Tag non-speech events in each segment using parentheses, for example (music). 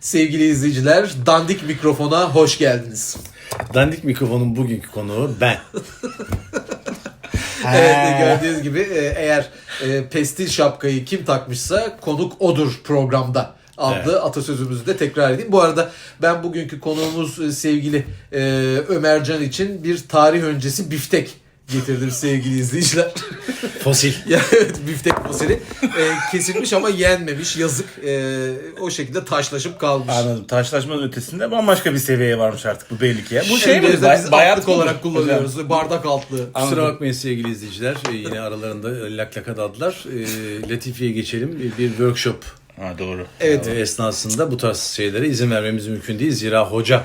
Sevgili izleyiciler, Dandik Mikrofon'a hoş geldiniz. Dandik mikrofonun bugünkü konuğu ben. (laughs) Evet, gördüğünüz gibi e, eğer e, pestil şapkayı kim takmışsa konuk odur programda adlı atasözümüzü de tekrar edeyim. Bu arada ben bugünkü konuğumuz e, sevgili e, Ömercan için bir tarih öncesi biftek getirdim sevgili izleyiciler. Fosil. (laughs) ya evet biftek fosili E, kesilmiş ama yenmemiş yazık. E, o şekilde taşlaşıp kalmış. Anladım. Taşlaşmanın ötesinde bambaşka bir seviyeye varmış artık bu belli ki ya. Bu Bu şey şey mi? biz Bay- bayat altlık mıdır olarak kullanıyoruz. Bardak altlığı. Kusura bakmayın sevgili izleyiciler. Ee, Yine aralarında lak laka dadılar. Ee, Latifi'ye geçelim. Bir workshop Ha doğru. Evet. e, esnasında bu tarz şeylere izin vermemiz mümkün değil. Zira hoca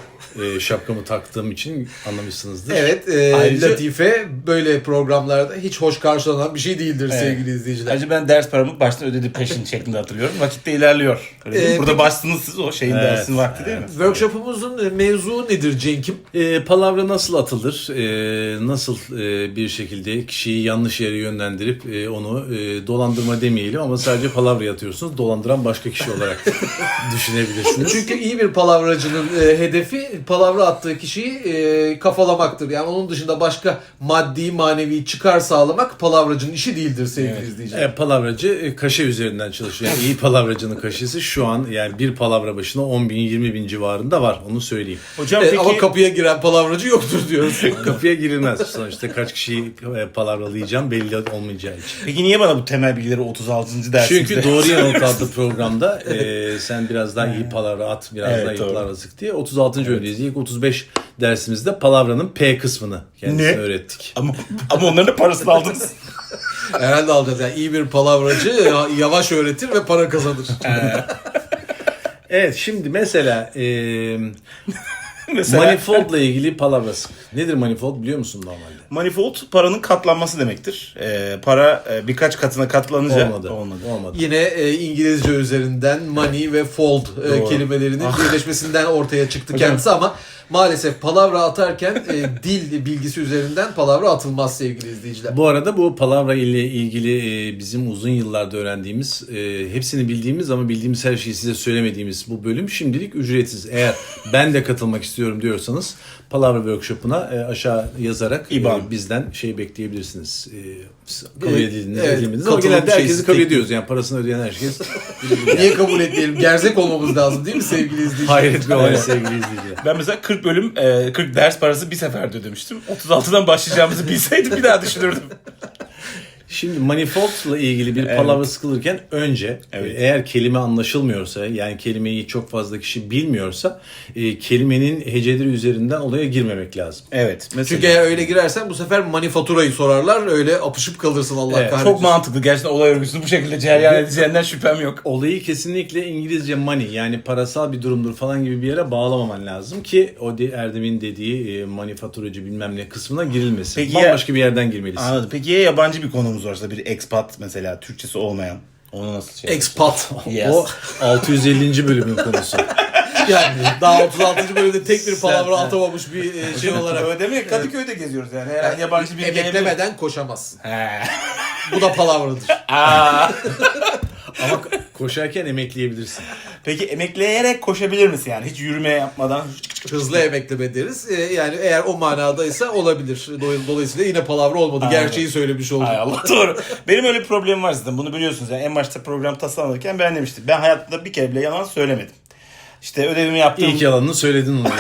e, şapkamı taktığım için anlamışsınızdır. Evet, e, Ayrıca- Latife böyle programlarda hiç hoş karşılanan bir şey değildir Evet. sevgili izleyiciler. Ayrıca ben ders paramı baştan ödedi peşin şeklinde hatırlıyorum. Vakitte ilerliyor. Öyle? Ee, Burada peki- başsınız siz o şeyin Evet, dersin vakti değil mi? Workshop'umuzun e, mevzu nedir Cenk'im? E, palavra nasıl atılır? E, nasıl e, bir şekilde kişiyi yanlış yere yönlendirip e, onu e, dolandırma demeyelim ama sadece palavra atıyorsunuz. Dolandıran başka kişi olarak (laughs) düşünebilirsiniz. Çünkü iyi bir palavracının e, hedefi palavra attığı kişiyi e, kafalamaktır. Yani onun dışında başka maddi manevi çıkar sağlamak palavracının işi değildir sevgili izleyiciler. E, palavracı e, kaşe üzerinden çalışıyor. Yani iyi palavracının kaşesi şu an yani bir palavra başına 10 bin 20 bin civarında var onu söyleyeyim. Hocam E, peki Ama kapıya giren palavracı yoktur diyoruz. (laughs) Kapıya girilmez sonuçta kaç kişiyi e, palavralayacağım belli olmayacağı için. peki niye bana bu temel bilgileri 36. dersinizde? Çünkü Doğru (laughs) Not adlı programda e, sen biraz daha iyi palavra at, biraz Evet, daha iyi doğru. palavra sık diye 36. bölümdeyiz. İlk 35 dersimizde palavranın P kısmını kendisine Ne? öğrettik. ama, ama onların da parasını aldınız. (laughs) Herhalde alacağız. Yani iyi bir palavracı yavaş öğretir ve para kazanır. Evet şimdi mesela e, (laughs) Mesela manifoldla ilgili palavra sık. Nedir manifold biliyor musun normalde? Manifold paranın katlanması demektir. Ee, para e, birkaç katına katlanınca Olmadı. Olmadı. Yine e, İngilizce üzerinden money ve fold e, Doğru. kelimelerinin birleşmesinden ortaya çıktı Hocam- kendisi ama maalesef palavra atarken e, dil bilgisi üzerinden palavra atılmaz sevgili izleyiciler. Bu arada bu palavra ile ilgili e, bizim uzun yıllarda öğrendiğimiz, e, hepsini bildiğimiz ama bildiğimiz her şeyi size söylemediğimiz bu bölüm şimdilik ücretsiz. Eğer ben de katılmak istiyorum diyorsanız palavra workshop'una e, aşağı yazarak e, İban. bizden şey bekleyebilirsiniz. E, kabul Evet, edildiğiniz, evet, edilmediğiniz. Ama genelde herkesi kabul ediyoruz. Yani parasını ödeyen herkes. (laughs) Niye kabul etmeyelim? Gerzek olmamız lazım değil mi sevgili izleyiciler? Hayret bir olay sevgili izleyiciler. Ben mesela 40 bölüm, e, 40 ders parası bir seferde ödemiştim. 36'dan başlayacağımızı bilseydim bir daha düşünürdüm. Şimdi manifoldla ilgili bir palavra sıkılırken önce Evet. eğer kelime anlaşılmıyorsa yani kelimeyi çok fazla kişi bilmiyorsa e, kelimenin heceleri üzerinden olaya girmemek lazım. Evet. Mesela Çünkü eğer öyle girersen bu sefer manifaturayı sorarlar. Öyle apışıp kalırsın Allah Evet, kahretsin. çok mantıklı. Gerçekten olay örgüsünü bu şekilde cereyan edeceğinden şüphem yok. Olayı kesinlikle İngilizce money yani parasal bir durumdur falan gibi bir yere bağlamaman lazım ki o de, Erdem'in dediği e, manifaturacı bilmem ne kısmına girilmesin. Peki ya- Bambaşka bir yerden girmelisin. Anladım. Peki ya yabancı bir konumuz varsa bir expat mesela Türkçesi olmayan onu nasıl şey? Expat. (laughs) Yes. O 650. bölümün konusu. (laughs) Yani daha 36. bölümde tek bir palavra atamamış bir e, şey olarak. Öyle demek Kadıköy'de geziyoruz yani. Herhangi yabancı bir Emeklemeden koşamazsın. He. Bu da palavradır. Aa. (laughs) Ama koşarken emekleyebilirsin. Peki emekleyerek koşabilir misin yani? Hiç yürüme yapmadan. Hızlı emekleme deriz. E, yani eğer o manadaysa olabilir. Dolayı- Dolayısıyla yine palavra olmadı. Aynen. Gerçeği söylemiş olduk. Ay Allah doğru. Benim öyle bir problemim var zaten. Bunu biliyorsunuz. Yani en başta program tasarlanırken ben demiştim. Ben hayatımda bir kere bile yalan söylemedim. İşte ödevimi yaptım. İlk yalanını söyledin onu. (laughs)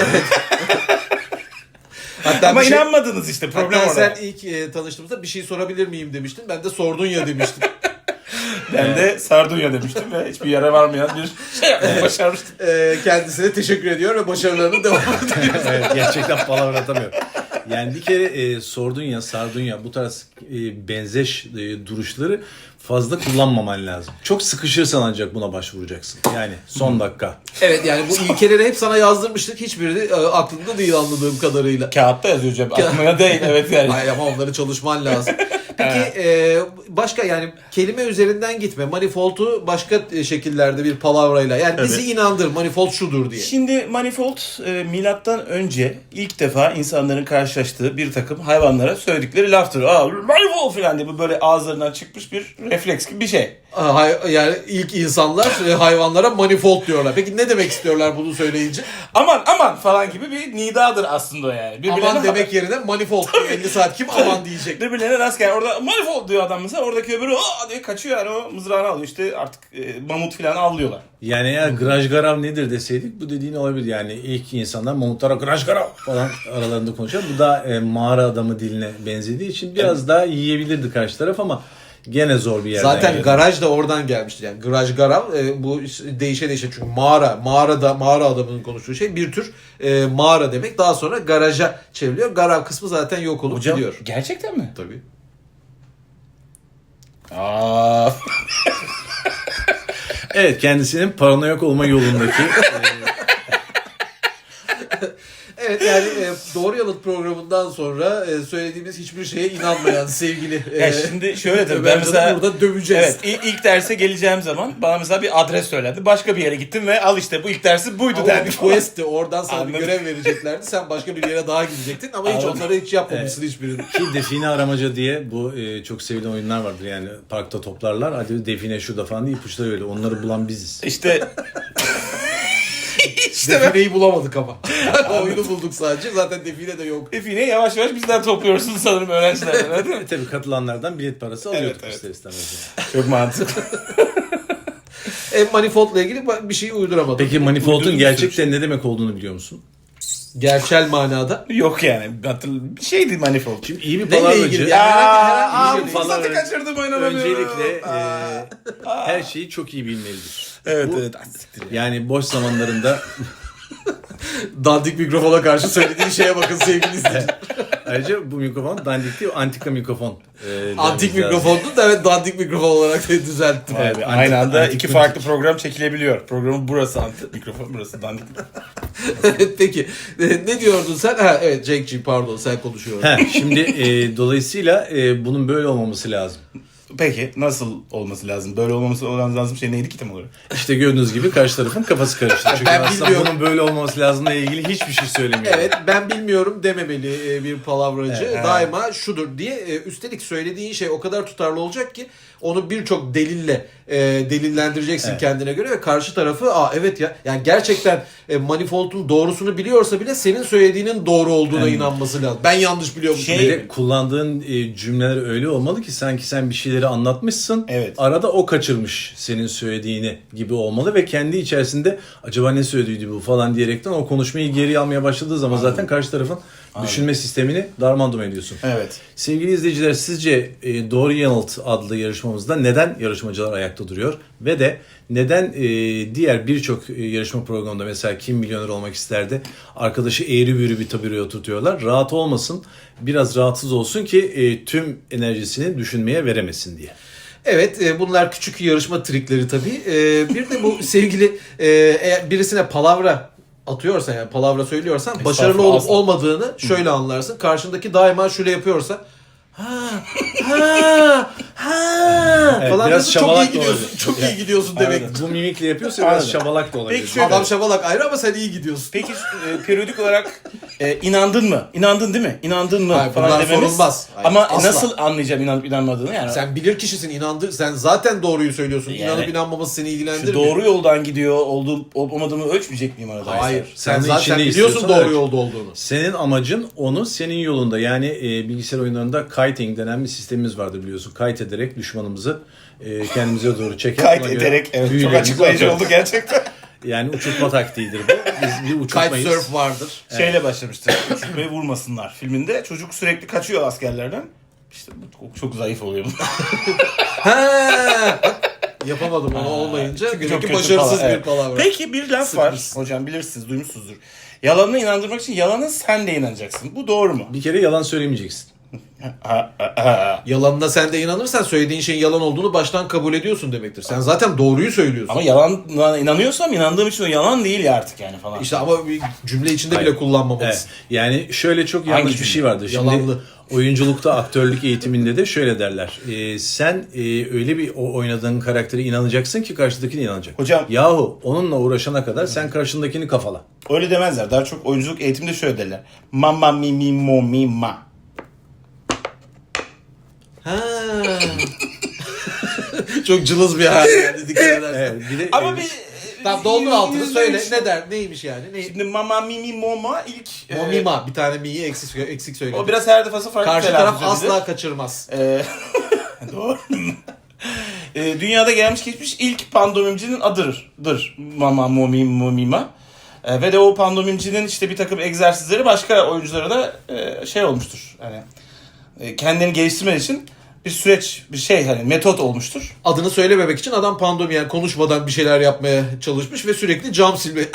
Hatta Ama şey- inanmadınız işte problem Hatta orada. sen ilk e, tanıştığımızda bir şey sorabilir miyim demiştin. Ben de sordun ya demiştim. (laughs) Ben de sardunya demiştim ve hiçbir yere varmayan bir (laughs) şey yapmayı başarmıştım. E, kendisine teşekkür ediyor ve başarılarının devam ediyor. (laughs) evet, gerçekten palavra atamıyorum. Yani bir kere e, sordun ya, sardun ya bu tarz e, benzeş e, duruşları fazla kullanmaman lazım. Çok sıkışırsan ancak buna başvuracaksın. Yani son dakika. evet yani bu ilkeleri hep sana yazdırmıştık. Hiçbiri e, aklında değil anladığım kadarıyla. Kağıtta yazıyor hocam. Aklına değil evet yani. Hayır ama onları çalışman lazım. (laughs) Peki e, başka yani kelime üzerinden gitme. Manifold'u başka e, şekillerde bir palavrayla. Yani bizi Evet. inandır manifold şudur diye. Şimdi manifold e, milattan önce ilk defa insanların karşılaştığı bir takım hayvanlara söyledikleri laftır. Aa manifold falan diye bu böyle ağızlarından çıkmış bir refleks gibi bir şey. Ha, yani ilk insanlar e, hayvanlara manifold diyorlar. Peki ne demek istiyorlar bunu söyleyince? Aman aman falan gibi bir nidadır aslında yani. Birbirlerine aman demek yerine manifold. 50 saat kim aman diyecek. Birbirlerine rast gel. Orada manifold diyor adam mesela. Oradaki öbürü aa diye kaçıyor yani o mızrağını alıyor. İşte artık e, mamut falan avlıyorlar. Yani eğer graj garav nedir deseydik bu dediğin olabilir. Yani ilk insanlar mamutlara graj garav falan aralarında konuşuyor. Bu da e, mağara adamı diline benzediği için biraz daha yiyebilirdi karşı taraf ama gene zor bir yerden Zaten geldi. garaj da oradan gelmiştir. Yani garaj garav e, bu değişe değişe çünkü mağara, mağarada mağara adamının konuştuğu şey bir tür e, mağara demek. Daha sonra garaja çevriliyor. Garav kısmı zaten yok olup Hocam gidiyor. gerçekten mi? Tabii. Aa. Evet kendisinin paranoyak olma yolundaki (laughs) e, Evet yani e, Doğru Yanıt programından sonra e, söylediğimiz hiçbir şeye inanmayan (laughs) sevgili e, Ya şimdi şöyle tabii ben mesela burada döveceğiz. Evet ilk, ilk derse geleceğim zaman bana mesela bir adres söylendi. Başka bir yere gittim ve al işte bu ilk dersi buydu Ama bir falan. questti. Oradan sana bir Anladım. görev vereceklerdi. Sen başka bir yere daha gidecektin ama hiç Anladım. onları hiç yapmamışsın hiçbirini. ki define aramaca diye bu e, çok sevilen oyunlar vardır. Yani parkta toplarlar. Hadi define şurada falan diye ipuçları öyle. Onları bulan biziz. İşte (laughs) (laughs) işte ben Defineyi bulamadık ama. (laughs) Oyunu bulduk sadece. Zaten define de yok. Define'yi yavaş yavaş bizden topluyorsunuz sanırım öğrencilerden. değil mi? E tabii katılanlardan bilet parası alıyorduk evet. ister istemez. Çok mantıklı. (laughs) E, manifoldla ilgili bir şey uyduramadım. Peki manifold'un gerçekten ne demek olduğunu biliyor musun? Gerçel manada. Yok yani. Hatırl- bir şeydi manifold. Şimdi iyi bir Neyle palavracı ilgili? Ya herhangi bir şey fırsatı kaçırdım öncelikle e, her şeyi çok iyi bilmelidir. Evet Bu- evet. Yani boş zamanlarında (laughs) Dandik mikrofona karşı söylediğin şeye bakın sevgili izleyiciler. (laughs) ayrıca bu mikrofon dandik değil antika mikrofon. e, Antik mikrofondu da evet dandik mikrofon olarak da düzelttim. Abi, antik- aynı anda antik iki farklı program çekilebiliyor. Programın burası antik mikrofon, burası dandik. (laughs) Peki e, ne diyordun sen? Ha evet Cenk'ciğim pardon sen konuşuyorsun. Heh, şimdi e, dolayısıyla e, bunun böyle olmaması lazım. Peki nasıl olması lazım? Böyle olmaması lazım şey neydi ki tam olarak? İşte gördüğünüz gibi karşı tarafın kafası karıştı. (laughs) Çünkü Ben aslında bilmiyorum. bunun böyle olmaması lazımla ilgili hiçbir şey söylemiyor. Evet ben bilmiyorum dememeli e, bir palavracı. Evet. Daima şudur diye. E, Üstelik söylediğin şey o kadar tutarlı olacak ki onu birçok delille e, delillendireceksin Evet. kendine göre ve karşı tarafı aa evet ya yani gerçekten e, manifoldun doğrusunu biliyorsa bile senin söylediğinin doğru olduğuna inanması lazım. Ben yanlış biliyormuşum. Şey- de kullandığın e, cümleler öyle olmalı ki sanki sen bir şeyleri anlatmışsın. Evet. Arada o kaçırmış senin söylediğini gibi olmalı ve kendi içerisinde acaba ne söylediydi bu falan diyerekten o konuşmayı geri almaya başladığı zaman zaten karşı tarafın düşünme sistemini darmadağın ediyorsun. Evet. Sevgili izleyiciler sizce e, Doğru Yanılt adlı yarışmamızda neden yarışmacılar ayakta duruyor? Ve de neden e, diğer birçok e, yarışma programında mesela Kim Milyoner Olmak isterdi arkadaşı eğri büğrü bir tabireye oturtuyorlar. Rahat olmasın biraz rahatsız olsun ki e, tüm enerjisini düşünmeye veremesin diye. Evet e, bunlar küçük yarışma trikleri tabii. E, bir de bu sevgili e, birisine palavra atıyorsan yani palavra söylüyorsan başarılı olup olmadığını şöyle anlarsın. Karşındaki daima şöyle yapıyorsa ha ha ha Evet, falan biraz diyorsun, çok iyi da gidiyorsun. olabilir. Çok iyi gidiyorsun demek. Bu mimikle yapıyorsa biraz Aynen. şabalak da olabilir. Peki şöyle- Adam şabalak ayrı ama sen iyi gidiyorsun. Peki e, periyodik olarak e, inandın mı? İnandın değil mi? İnandın mı? Hayır, falan bunlar dememiz. sorulmaz. Hayır, Ama asla. nasıl anlayacağım inanıp inanmadığını yani? Sen bilir kişisin inandır. Sen zaten doğruyu söylüyorsun. Yani- İnanıp inanmaması seni Şu ilgilendirmiyor. doğru yoldan gidiyor olduğum olup olmadığımı ölçmeyecek miyim arada? Hayır. Sen, Sen de zaten içinde biliyorsun istiyorsan doğru evet. yolda olduğunu. Senin amacın onu senin yolunda yani e, bilgisayar oyunlarında kiting denen bir sistemimiz vardır biliyorsun. Kite ederek düşmanımızı e, kendimize doğru çeker. Ona göre ederek evet, çok açıklayıcı atıyoruz. oldu gerçekten. (laughs) Yani uçurtma taktiğidir bu. Biz bir uçurtmayız. Kitesurf vardır. Şeyle başlamıştır. Uçurtmayı vurmasınlar filminde. Çocuk sürekli kaçıyor askerlerden. İşte bu çok, çok zayıf oluyor. (laughs) Ha! Yapamadım onu olmayınca. Çünkü çok kötü başarısız falan, bir evet. palavra. Peki bir laf var. Hocam bilirsiniz, duymuşsunuzdur. Yalanını inandırmak için yalanın sen de inanacaksın. Bu doğru mu? Bir kere yalan söylemeyeceksin. (laughs) Yalanına sen de inanırsan söylediğin şeyin yalan olduğunu baştan kabul ediyorsun demektir. Sen zaten doğruyu söylüyorsun. Ama yalan inanıyorsam inandığım için o yalan değil ya artık yani falan. İşte ama bir cümle içinde Hayır. bile kullanmamalısın. Evet. Yani şöyle çok yanlış Hangi bir şey vardır. Şimdi Yalanlı. Oyunculukta, aktörlük eğitiminde de şöyle derler. Ee, sen e, öyle bir o oynadığın karaktere inanacaksın ki karşıdakine inanacak. Hocam- Yahu onunla uğraşana kadar sen karşındakini kafala. Öyle demezler. Daha çok oyunculuk eğitiminde şöyle derler. Mama mi mi mo mi ma. Ha. (laughs) Çok cılız bir hal yani dikkat edersen. Evet, bir de, Ama e, bir... Tamam doldur altını söyle ne der neymiş yani ne? Şimdi mama mi mi mo ma ilk... e, Momima bir tane mi'yi eksik eksik söyledi. o biraz her defası farklı Karşı telaffuz taraf asla kaçırmaz. Ee, (laughs) doğru. Ee, dünyada gelmiş geçmiş ilk pandomimcinin adıdır. Dır. Mama Momi Momima. Ee, ve de o pandomimcinin işte bir takım egzersizleri başka oyunculara da e, şey olmuştur. Hani e, kendini geliştirmek için bir süreç, bir şey hani metot olmuştur. Adını söylememek için adam pandom yani konuşmadan bir şeyler yapmaya çalışmış ve sürekli cam silme. (laughs)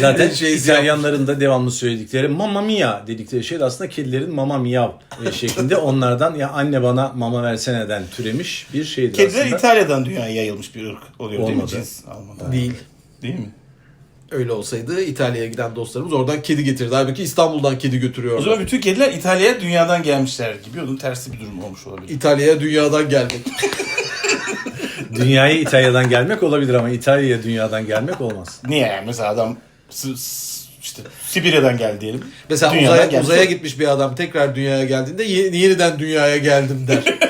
Zaten Şey İtalyanların da devamlı söyledikleri mamma mia dedikleri şey de aslında kedilerin mama miyav e, şeklinde onlardan ya anne bana mama verseneden türemiş bir şeydir Kediler aslında. İtalya'dan dünyaya yayılmış bir ırk oluyor değil mi? Olmadı. Cins. Değil. Değil mi? Öyle olsaydı İtalya'ya giden dostlarımız oradan kedi getirdi. Halbuki İstanbul'dan kedi O götürüyorlar. zaman bütün kediler İtalya'ya dünyadan gelmişler gibi. Onun tersi bir durum olmuş olabilir. İtalya'ya dünyadan geldik. (laughs) Dünyaya İtalya'dan gelmek olabilir ama İtalya'ya dünyadan gelmek olmaz. Niye yani? Mesela adam s- s- işte Sibirya'dan geldi diyelim. Mesela Dünyadan uzaya, gelmiş. uzaya gitmiş bir adam tekrar dünyaya geldiğinde "Ye- yeniden dünyaya geldim der. (laughs)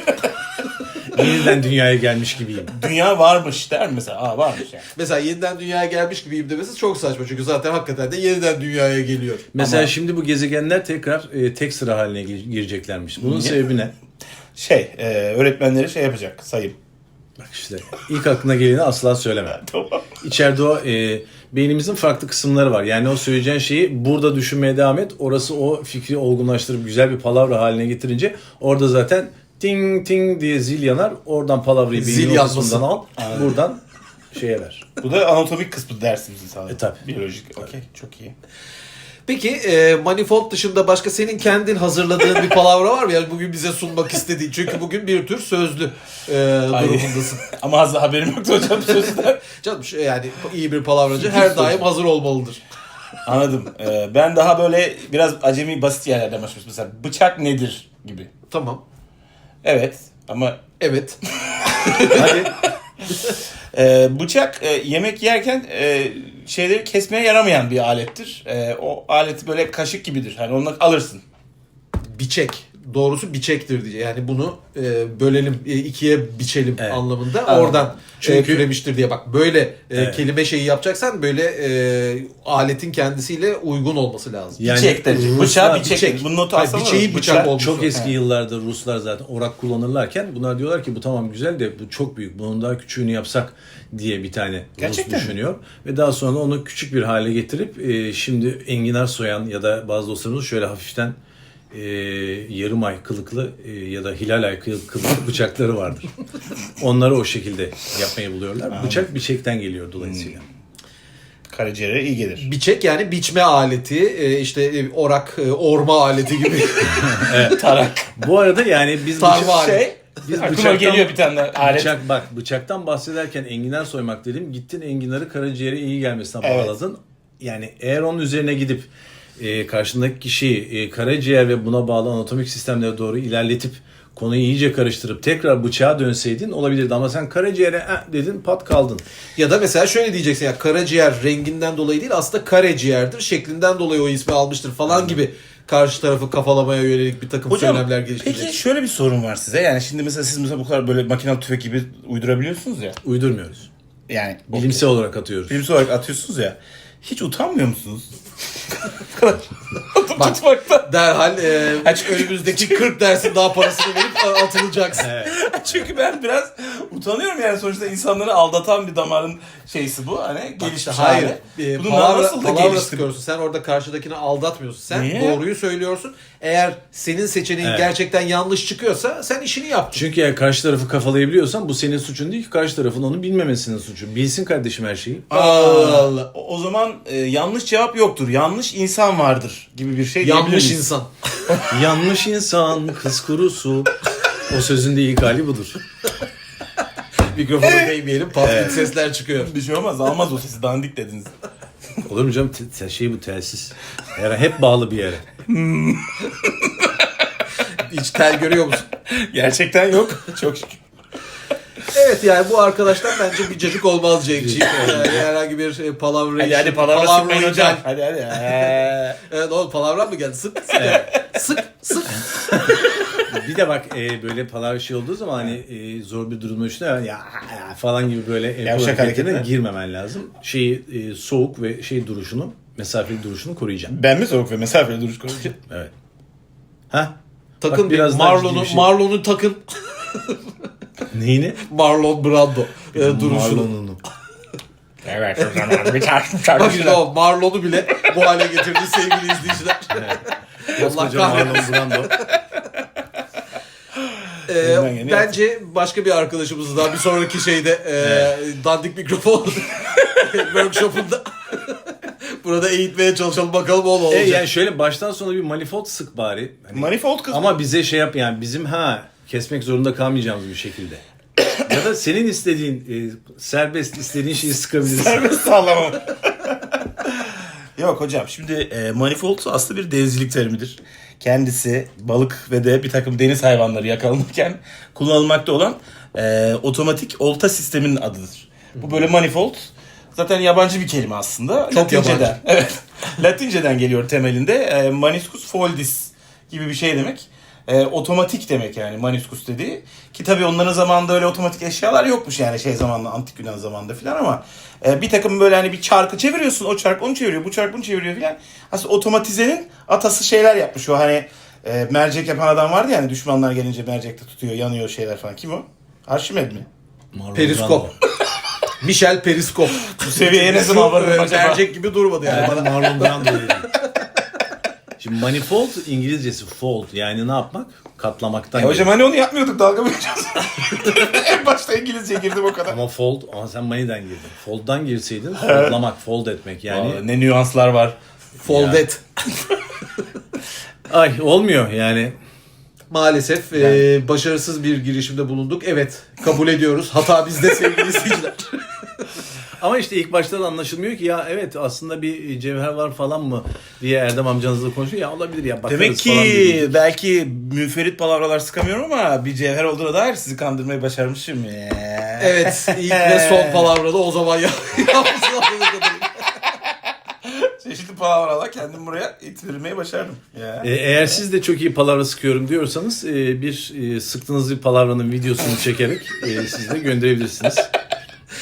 Yeniden dünyaya gelmiş gibiyim. Dünya varmış der mi mesela. Aa varmış yani. Mesela yeniden dünyaya gelmiş gibiyim demesi çok saçma çünkü zaten hakikaten de yeniden dünyaya geliyor. Mesela Ama- şimdi bu gezegenler tekrar e, tek sıra haline gir- gireceklermiş. Bunun Niye? sebebi ne? Şey, e, öğretmenleri şey yapacak, sayım. Bak işte ilk aklına geleni asla söyleme. (laughs) Tamam. İçeride o e, beynimizin farklı kısımları var. Yani o söyleyeceğin şeyi burada düşünmeye devam et. Orası o fikri olgunlaştırıp güzel bir palavra haline getirince orada zaten ting ting diye zil yanar. Oradan palavrayı Zil yanması. ortasından al. Buradan şeye ver. Bu da anatomik kısmı dersimizin sadece. E, tabii. Biyolojik. Okey, çok iyi. Peki e, manifold dışında başka senin kendin hazırladığın bir palavra var mı? Yani bugün bize sunmak istediğin. Çünkü bugün bir tür sözlü e, durumundasın. (laughs) Ama az da haberim yoktu hocam sözden. (laughs) Canım şu- yani iyi bir palavracı her daim hazır olmalıdır. Anladım. E, ben daha böyle biraz acemi basit yerlerden başlamıştım. Mesela bıçak nedir gibi. Tamam. Evet ama Evet. (laughs) Hadi e, bıçak e, yemek yerken e, şeyleri kesmeye yaramayan bir alettir. E, o aleti böyle kaşık gibidir. Hani onu alırsın. Biçek. Doğrusu biçektir diye. Yani bunu e, bölelim, e, ikiye biçelim Evet. anlamında. Anladım. Oradan Çünkü- Çünkü, türemiştir diye. Bak böyle e, Evet. kelime şeyi yapacaksan böyle e, aletin kendisiyle uygun olması lazım. Yani biçek. Ruslar- Bıçağı biçek. biçek. Bunun notu alsana. biçeği bıçak olmuş. Çok o. eski yıllarda Ruslar zaten orak kullanırlarken bunlar diyorlar ki bu tamam güzel de bu çok büyük. Bunun daha küçüğünü yapsak diye bir tane Gerçekten Rus mi? düşünüyor. Ve daha sonra onu küçük bir hale getirip e, şimdi enginar soyan ya da bazı dostlarımız şöyle hafiften e, yarım ay kılıklı e, ya da hilal ay kıl- kılıklı (laughs) bıçakları vardır. Onları o şekilde yapmayı buluyorlar. Bıçak biçekten geliyor dolayısıyla. Karaciğere iyi gelir. Biçek yani biçme aleti, e, işte e, orak, e, orma aleti gibi. (laughs) (laughs) Tarak. Bu arada yani biz bıçak-. Şey, Biz aklıma bıçaktan- geliyor bir tane alet. Bıçak bak bıçaktan bahsederken enginar soymak dedim. Gittin enginarı karaciğere iyi gelmesine Evet. bağladın. Yani eğer onun üzerine gidip e, karşındaki kişiyi e, karaciğer ve buna bağlı anatomik sistemlere doğru ilerletip konuyu iyice karıştırıp tekrar bıçağa dönseydin olabilirdi ama sen karaciğere "Eh," dedin pat kaldın. ya da mesela şöyle diyeceksin ya karaciğer renginden dolayı değil aslında karaciğerdir şeklinden dolayı o ismi almıştır falan gibi karşı tarafı kafalamaya yönelik bir takım Hocam söylemler geliştirecek. peki şöyle bir sorun var size. Yani şimdi mesela siz mesela bu kadar böyle makinalı tüfek gibi uydurabiliyorsunuz ya. Uydurmuyoruz. Yani Bilimsel olarak atıyoruz. bilimsel olarak atıyorsunuz ya. Hiç utanmıyor musunuz? (laughs) Bak. tutmakta. Derhal e, önümüzdeki 40 dersin daha parasını verip atılacaksın. (laughs) Çünkü ben biraz utanıyorum yani sonuçta insanları aldatan bir damarın şeysi bu. Hani işte hayır. E, Bunu palavra, nasıl da palavra sıkıyorsun. Sen orada karşıdakini aldatmıyorsun. Sen Niye? doğruyu söylüyorsun. Eğer senin seçeneğin Evet. gerçekten yanlış çıkıyorsa sen işini yaptın. Çünkü eğer karşı tarafı kafalayabiliyorsan bu senin suçun değil ki karşı tarafın onu bilmemesinin suçu. Bilsin kardeşim her şeyi. Allah Allah. O, o zaman e, yanlış cevap yoktur. Yanlış insan vardır gibi bir şey diyebilir Yanlış insan. (laughs) Yanlış insan, kız kurusu. O sözün de ilk hali budur. Mikrofonu değmeyelim. Patlık sesler çıkıyor. Bir şey olmaz. Almaz o sesi. Dandik dediniz. Olur mu canım? Te- te- şey bu telsiz. Her hep bağlı bir yere. Hiç tel görüyor musun? Gerçekten yok. Çok şükür. (laughs) Evet yani bu arkadaştan bence bir cacık olmaz Cenk'ciğim. (laughs) Yani herhangi bir e, palavra Hadi hadi palavra sıkmayın hocam. Hadi hadi. (laughs) Ee, Evet oğlum palavra mı geldi? Sık sık. Sık sık. Bir de bak e, böyle palavra şey olduğu zaman hani e, zor bir durumda işte ya, ya falan gibi böyle el Yavşak hareketine girmemen lazım. Şeyi e, soğuk ve şey duruşunu, mesafeli duruşunu koruyacaksın. ben mi soğuk ve mesafeli duruş konuşacağım? Evet. Ha? Takın Bak, biraz Marlon'u bir şey. Marlon'u takın. (laughs) Neyini? Marlon Brando e, duruşunu. Marlon'unu. (laughs) Evet o zaman bir şarkı Bak şarkı işte o Marlon'u bile bu hale getirdi sevgili izleyiciler. (laughs) Allah Koskoca Marlon kahretsin. Brando. Ee, Elinden geleni bence başka bir arkadaşımız daha bir sonraki şeyde e, dandik mikrofon workshopunda burada eğitmeye çalışalım bakalım o ne E, olacak. yani şöyle baştan sona bir manifold sık bari. Hani- Manifold kız. Ama bize şey yap yani bizim ha kesmek zorunda kalmayacağımız bir şekilde. ya da senin istediğin e, serbest istediğin şeyi sıkabilirsin. Serbest sallamam. Yok hocam şimdi e, manifold aslında bir denizcilik terimidir. Kendisi balık ve de bir takım deniz hayvanları yakalanırken kullanılmakta olan e, otomatik olta sisteminin adıdır. Bu böyle manifold zaten yabancı bir kelime aslında. Çok yabancı. Evet. (laughs) Latinceden geliyor temelinde. E, maniscus foldis gibi bir şey demek. E, otomatik demek yani maniscus dediği. Ki tabii onların zamanında öyle otomatik eşyalar yokmuş yani şey zamanında antik Yunan zamanında filan ama e, bir takım böyle hani bir çarkı çeviriyorsun o çark onu çeviriyor bu çark bunu çeviriyor filan. Aslında otomatizenin atası şeyler yapmış o hani e, mercek yapan adam vardı yani düşmanlar gelince mercekte tutuyor yanıyor şeyler falan. Kim o? Arşimed mi? Marlon Periskop. (laughs) Michel Periskop. Bu seviyeye ne zaman varırım e, acaba? Mercek gibi durmadı yani. Marlon Brando. Şimdi manifold İngilizcesi fold yani ne yapmak? Katlamaktan. E hocam geliyor. hani onu yapmıyorduk dalga mı geçiyoruz? (laughs) en başta İngilizce girdim o kadar. Ama fold ama sen maniden girdin. Fold'dan girseydin foldlamak, fold etmek yani. Vallahi ne nüanslar var. Foldet. (laughs) Ay olmuyor yani. Maalesef e, başarısız bir girişimde bulunduk. Evet kabul ediyoruz. Hata bizde sevgili izleyiciler. (laughs) Ama işte ilk başta da anlaşılmıyor ki ya evet aslında bir cevher var falan mı diye Erdem amcanızla konuşuyor. Ya olabilir ya bakarız Demek falan ki dedi. belki müferit palavralar sıkamıyorum ama bir cevher olduğuna dair sizi kandırmayı başarmışım ya. Evet ilk ve son palavrada o zaman ya. (laughs) yapmışsın anladığım (laughs) kadarıyla. Çeşitli palavralar kendim buraya itirmeyi başardım. Ya. E, eğer siz de çok iyi palavra sıkıyorum diyorsanız e, bir e, sıktığınız bir palavranın videosunu çekerek e, siz de gönderebilirsiniz.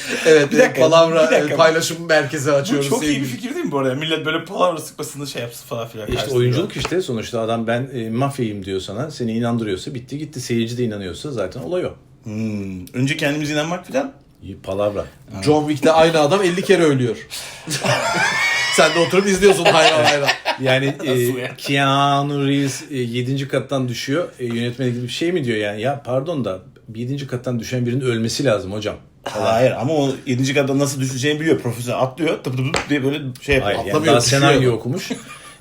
(laughs) Evet Bir bir dakika, palavra bir dakika. e, paylaşım merkezi Bu açıyoruz. çok iyi sevgili bir fikir değil mi bu arada? Millet böyle palavra sıkmasını şey yapsın falan filan. İşte karşısında. oyunculuk işte sonuçta adam ben e, mafyayım diyor sana seni inandırıyorsa bitti gitti seyirci de inanıyorsa zaten olay o. Hmm. Önce kendimiz inanmak filan. İyi palavra. John Wick'te aynı adam 50 kere ölüyor. (laughs) Sen de oturup izliyorsun hayran hayran. Yani e? Keanu Reeves 7. kattan düşüyor. E, yönetmene gidip şey mi diyor yani ya pardon da 7. kattan düşen birinin ölmesi lazım hocam. Hayır ama o 7. kattan nasıl düşeceğini biliyor. Profesör atlıyor tıp tıp tıp diye böyle şey yapıyor. Hayır, yani Atlamıyor, daha düşüyor. senaryo okumuş.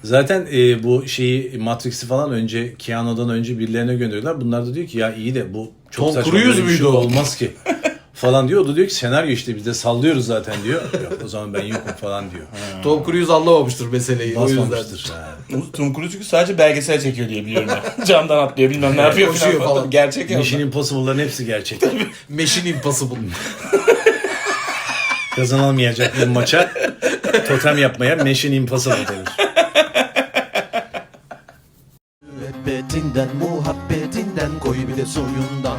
Zaten e, bu şeyi Matrix'i falan önce Keanu'dan önce birilerine gönderiyorlar. Bunlar da diyor ki ya iyi de bu çok Tom saçma Cruise bir müydü şey o? olmaz ki. (laughs) falan diyor. O da diyor ki senaryo işte biz de sallıyoruz zaten diyor. (laughs) Yok o zaman ben yokum falan diyor. Tom Cruise anlamamıştır meseleyi. O yüzden. Basmamıştır. Ha. Tom Cruise çünkü sadece belgesel çekiyor diye biliyorum ben. (laughs) Camdan atlıyor bilmem ne yapıyor koşuyor falan. falan. Gerçek ya. Mission Impossible'ların hepsi gerçek. Mission Impossible. (laughs) Kazanamayacak bir maça totem yapmaya Mission Impossible denir. Müebbetinden muhabbetinden koy bir de Müebbetinden